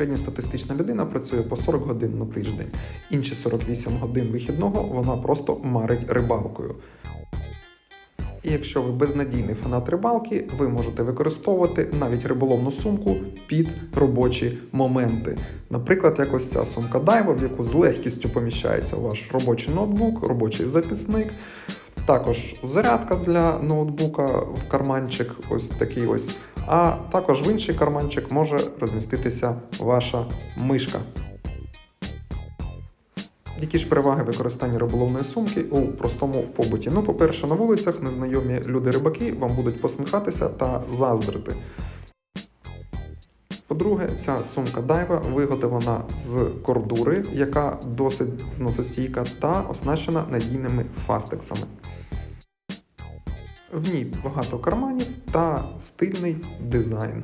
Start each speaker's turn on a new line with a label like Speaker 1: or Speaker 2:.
Speaker 1: середньостатистична людина працює по 40 годин на тиждень. Інші 48 годин вихідного вона просто марить рибалкою. І якщо ви безнадійний фанат рибалки, ви можете використовувати навіть риболовну сумку під робочі моменти. Наприклад, як ось ця сумка Daiwa, в яку з легкістю поміщається ваш робочий ноутбук, робочий записник. Також зарядка для ноутбука в карманчик, ось такий ось. А також в інший карманчик може розміститися ваша мишка. Які ж переваги використання риболовної сумки у простому побуті? Ну, по-перше, на вулицях незнайомі люди-рибаки вам будуть посміхатися та заздрити. По-друге, ця сумка Дайва виготовлена з кордури, яка досить зносостійка та оснащена надійними фастексами. В ній багато карманів та стильний дизайн.